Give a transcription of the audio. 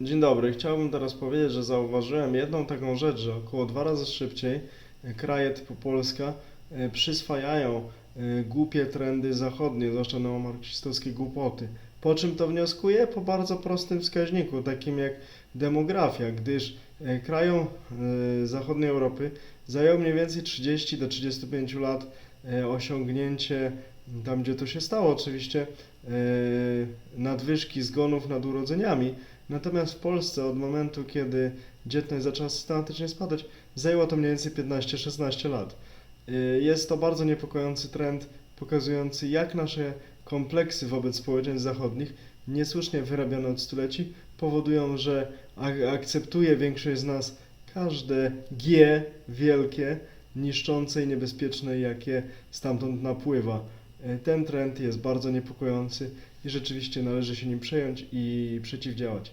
Dzień dobry. Chciałbym teraz powiedzieć, że zauważyłem jedną taką rzecz, że około dwa razy szybciej e, kraje typu Polska e, przyswajają e, głupie trendy zachodnie, zwłaszcza neomarksistowskie głupoty. Po czym to wnioskuje? Po bardzo prostym wskaźniku, takim jak demografia, gdyż krajom zachodniej Europy zajęło mniej więcej 30 do 35 lat osiągnięcie, tam gdzie to się stało oczywiście, e, nadwyżki zgonów nad urodzeniami. Natomiast w Polsce od momentu, kiedy dzietność zaczęła systematycznie spadać, zajęło to mniej więcej 15-16 lat. Y, Jest to bardzo niepokojący trend, pokazujący jak nasze kompleksy wobec społeczeństw zachodnich, niesłusznie wyrabiane od stuleci, powodują, że ak- akceptuje większość z nas każde G wielkie, niszczące i niebezpieczne, jakie stamtąd napływa. Y, Ten trend jest bardzo niepokojący i rzeczywiście należy się nim przejąć i przeciwdziałać.